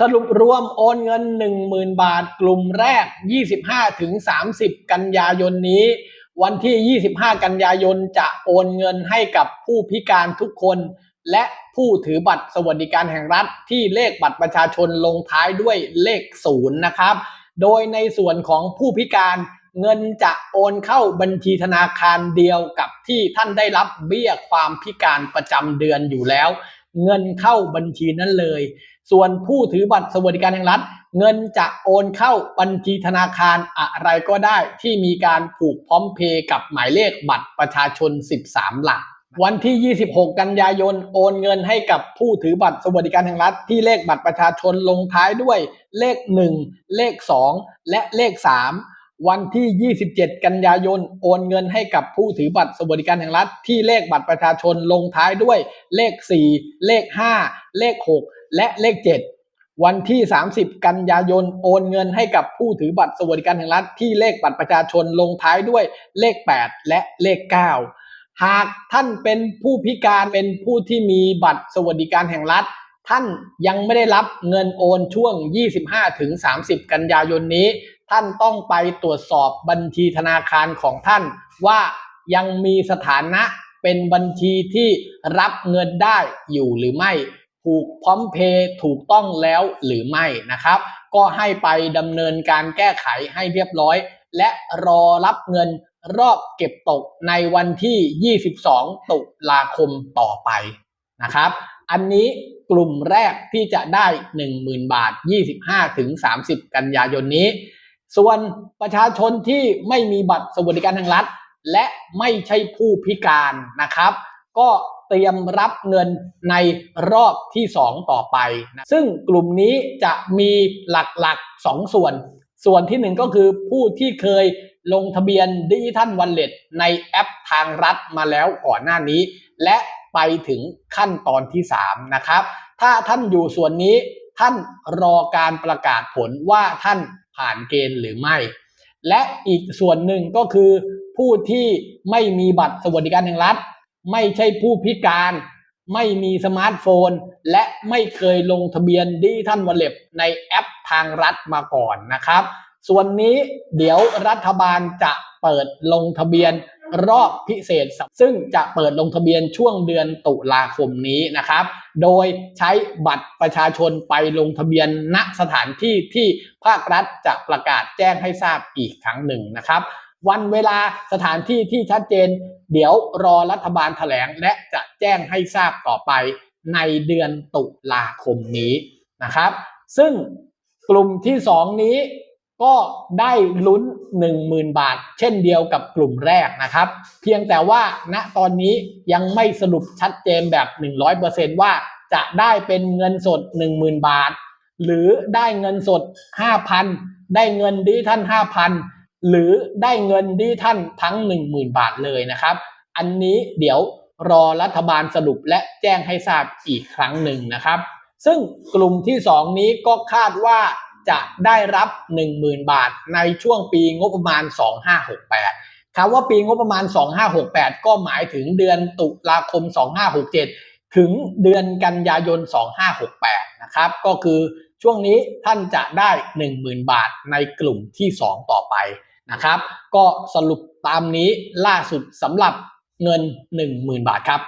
สรุปรวมโอนเงิน 10,000 บาทกลุ่มแรก 25ถึง30 กันยายนนี้ วันที่ 25 กันยายนจะโอนเงินให้กับผู้พิการทุกคน และผู้ถือบัตรสวัสดิการแห่งรัฐที่เลขบัตรประชาชนลงท้ายด้วยเลขศูนย์นะครับ โดยในส่วนของผู้พิการเงินจะโอนเข้าบัญชีธนาคารเดียวกับที่ท่านได้รับเบี้ยความพิการประจำเดือนอยู่แล้ว เงินเข้าบัญชีนั้นเลย ส่วนผู้ถือบัตรสวัสดิการแห่งรัฐ เงินจะโอนเข้าบัญชีธนาคารอะไรก็ได้ที่มีการผูกพร้อมเพย์กับหมายเลขบัตรประชาชน 13 หลักวันที่ 26 กันยายน โอนเงินให้กับผู้ถือบัตรสวัสดิการแห่งรัฐ ที่เลขบัตรประชาชนลงท้ายด้วยเลข 1 เลข 2 และเลข 3 วันที่ 27 กันยายน โอนเงินให้กับผู้ถือบัตรสวัสดิการแห่งรัฐ ที่เลขบัตรประชาชนลงท้ายด้วยเลข 4 เลข 5 เลข 6 และเลข 7 วันที่ 30 กันยายน โอนเงินให้กับผู้ถือบัตรสวัสดิการแห่งรัฐ ที่เลขบัตรประชาชนลงท้ายด้วยเลข 8 และเลข 9 หากท่านเป็นผู้พิการเป็นผู้ที่มีบัตรสวัสดิการแห่งรัฐ ท่านยังไม่ได้รับเงินโอนช่วง 25-30 กันยายนนี้ ท่านต้องไปตรวจสอบบัญชีธนาคารของท่าน ว่ายังมีสถานะเป็นบัญชีที่รับเงินได้อยู่หรือไม่ผูกพร้อมเพย์ถูกต้องแล้วหรือไม่นะครับ ก็ให้ไปดำเนินการแก้ไขให้เรียบร้อย และรอรับเงินรอบเก็บตกในวันที่ 22 ตุลาคมต่อไปนะครับ อันนี้กลุ่มแรกที่จะได้ 10,000 บาท 25-30 กันยายนนี้ ส่วนประชาชนที่ไม่มีบัตรสวัสดิการทางรัฐ และไม่ใช่ผู้พิการนะครับ ก็เตรียมรับเงินในรอบที่ 2 ต่อไปนะซึ่งกลุ่มนี้จะมีหลักๆ 2 ส่วน ส่วนที่ 1 ก็คือผู้ที่เคยลงทะเบียนดิจิทัลวันเล็ตในแอปทางรัฐมาแล้วก่อนหน้านี้ และไปถึงขั้นตอนที่ 3 นะครับ ถ้าท่านอยู่ส่วนนี้ท่านรอการประกาศผลว่าท่าน ผ่านเกณฑ์หรือไม่ และอีกส่วนหนึ่งก็คือผู้ที่ไม่มีบัตรสวัสดิการแห่งรัฐ ไม่ใช่ผู้พิการ ไม่มีสมาร์ทโฟน และไม่เคยลงทะเบียนดิจิทัลวอลเล็บในแอปทางรัฐมาก่อนนะครับ ส่วนนี้เดี๋ยวรัฐบาลจะเปิดลงทะเบียน รอบพิเศษ ซึ่งจะเปิดลงทะเบียนช่วงเดือนตุลาคมนี้นะครับ โดยใช้บัตรประชาชนไปลงทะเบียนณสถานที่ที่ภาครัฐจะประกาศแจ้งให้ทราบอีกครั้งหนึ่งนะครับ วันเวลาสถานที่ที่ชัดเจน เดี๋ยวรอรัฐบาลแถลงและจะแจ้งให้ทราบต่อไปในเดือนตุลาคมนี้นะครับ ซึ่งกลุ่มที่สองนี้ ก็ได้ลุ้น 10,000 บาท เช่นเดียวกับกลุ่มแรกนะครับ เพียงแต่ว่าณตอนนี้ยังไม่สรุปชัดเจนแบบ 100%ว่าจะได้เป็นเงินสด 10,000 บาท หรือได้เงินสด 5,000 ได้เงินดิจิทัล5,000 หรือได้เงินดิจิทัลทั้ง 10,000 บาทเลยนะครับ อันนี้เดี๋ยวรอรัฐบาลสรุปและแจ้งให้ทราบอีกครั้งหนึ่งนะครับ ซึ่งกลุ่มที่ 2 นี้ก็คาดว่า จะได้รับ 10,000 บาทในช่วงปีงบประมาณ 2568คำว่าปีงบประมาณ 2568 ก็หมายถึงเดือนตุลาคม 2567 ถึงเดือนกันยายน 2568 นะครับ ก็คือช่วงนี้ท่านจะได้ 10,000 บาทในกลุ่มที่ 2 ต่อไปนะครับ ก็สรุปตามนี้ล่าสุดสำหรับเงิน 10,000 บาทครับ